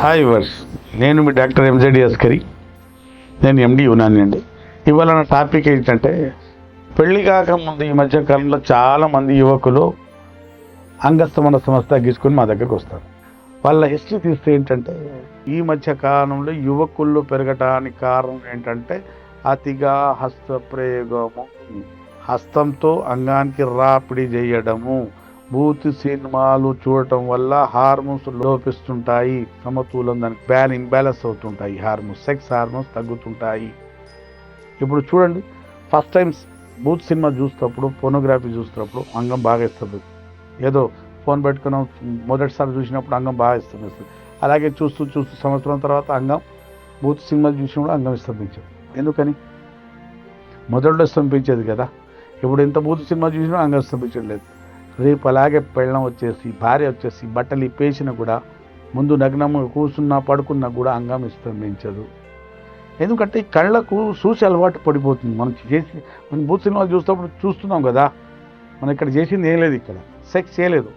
Hi verse నేను మీ doctor ఎంజెడి Askari నేను ఎండి యునాని అండి. ఇవాళ నా టాపిక్ ఏంటంటే పెళ్ళి కాకముందు ఈ మధ్య కాలంలో చాలామంది యువకులు అంగస్తమన సంస్థ తగ్గించుకొని మా దగ్గరకు వస్తారు. వాళ్ళ హిస్టరీ తీస్తే ఏంటంటే ఈ మధ్య కాలంలో యువకుల్లో పెరగటానికి కారణం ఏంటంటే అతిగా హస్త ప్రయోగము హస్తంతో అంగానికి రాపిడి చేయడము బూత్ సినిమాలు చూడటం వల్ల హార్మోన్స్ లోపిస్తుంటాయి సమతూలం దానికి బ్యాన్ ఇంబ్యాలెన్స్ అవుతుంటాయి. హార్మోన్స్ సెక్స్ హార్మోన్స్ తగ్గుతుంటాయి. ఇప్పుడు చూడండి ఫస్ట్ టైం బూత్ సినిమా చూసినప్పుడు ఫోనోగ్రఫీ చూసినప్పుడు అంగం బాగా ఇస్తుంది ఏదో ఫోన్ పెట్టుకున్నాం మొదటిసారి చూసినప్పుడు అంగం బాగా ఇస్తుంది అలాగే చూస్తూ చూస్తూ సంవత్సరం తర్వాత అంగం బూత్ సినిమా చూసినప్పుడు అంగం ఇస్తుంది ఎందుకని? మొదట్లో స్తంభించేది కదా. ఇప్పుడు ఎంత బూత్ సినిమా చూసినా అంగం స్తంభించట్లేదు రేపు అలాగే పెళ్ళం వచ్చేసి భార్య వచ్చేసి బట్టలు ఇప్పేసినా కూడా ముందు నగ్నము కూర్చున్నా పడుకున్నా కూడా అంగం విస్తంభించదు ఎందుకంటే కళ్ళకు చూసి అలవాటు పడిపోతుంది. మనం చేసి మనం బూత్ సినిమాలు చూసినప్పుడు చూస్తున్నాం కదా మనం ఇక్కడ చేసింది ఏం లేదు ఇక్కడ. సెక్స్ చేయలేదు.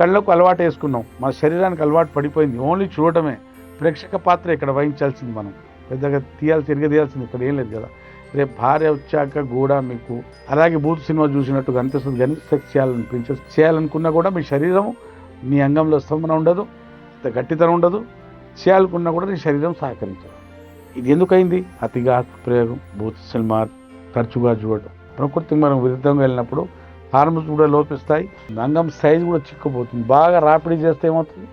కళ్ళకు అలవాటు వేసుకున్నాం. మన శరీరానికి అలవాటు పడిపోయింది. ఓన్లీ చూడటమే. ప్రేక్షక పాత్ర ఇక్కడ వహించాల్సింది మనం. పెద్దగా తీయాల్సి తిరిగి తీయాల్సింది ఇక్కడ ఏం లేదు కదా. రేపు భార్య వచ్చాక కూడా మీకు అలాగే బూత్ సినిమా చూసినట్టుగా అనిపిస్తుంది కానీ సెక్స్ చేయాలనిపించదు చేయాలనుకున్నా కూడా మీ శరీరం మీ అంగంలో స్తంభన ఉండదు గట్టితనం ఉండదు చేయాలనుకున్నా కూడా నీ శరీరం సహకరించదు. ఇది ఎందుకైంది? అతిగా ప్రయోగం బూత్ సినిమా తరచుగా చూడటం. ప్రకృతికి మనం విరుద్ధంగా వెళ్ళినప్పుడు హార్మోన్స్ కూడా లోపిస్తాయి అంగం సైజు కూడా చిక్కుపోతుంది బాగా రాపిడి చేస్తే ఏమవుతుంది?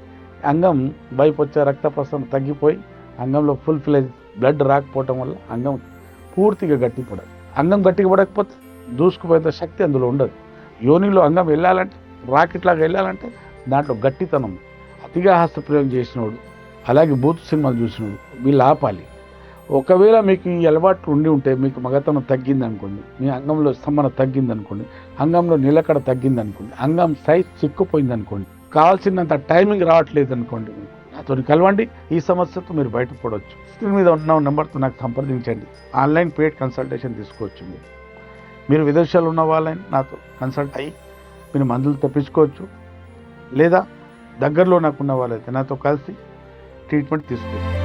అంగం వైపు వచ్చే రక్త ప్రసరణ తగ్గిపోయి అంగంలో ఫుల్ ఫ్లెజ్ బ్లడ్ రాకపోవటం వల్ల అంగం పూర్తిగా గట్టిపడదు. అంగం గట్టిగా పడకపోతే దూసుకుపోయేంత శక్తి అందులో ఉండదు. యోనిలో అంగం వెళ్ళాలంటే రాకెట్ లాగా వెళ్ళాలంటే దాంట్లో గట్టితనం అతిగా హస్తప్రయోగం చేసినోడు అలాగే బూత్ సినిమాలు చూసినోడు వీళ్ళు ఆపాలి. ఒకవేళ మీకు ఈ అలవాట్లు ఉండి ఉంటే మీకు మగతనం తగ్గింది అనుకోండి మీ అంగంలో స్తంభన తగ్గింది అనుకోండి అంగంలో నిలకడ తగ్గింది అనుకోండి అంగం సైజ్ చిక్కుపోయింది అనుకోండి కావాల్సినంత టైమింగ్ రావట్లేదు అనుకోండి నాతోని కలవండి. ఈ సమస్యతో మీరు బయటపడవచ్చు స్క్రీన్ మీద ఉన్న నెంబర్తో నాకు సంప్రదించండి. ఆన్లైన్ పెయిడ్ కన్సల్టేషన్ తీసుకోవచ్చు మీరు మీరు విదేశాలు ఉన్న వాళ్ళని నాతో కన్సల్ట్ అయ్యి మీరు మందులు తెప్పించుకోవచ్చు. లేదా దగ్గరలో నాకు ఉన్న వాళ్ళైతే నాతో కలిసి ట్రీట్మెంట్ తీసుకోవచ్చు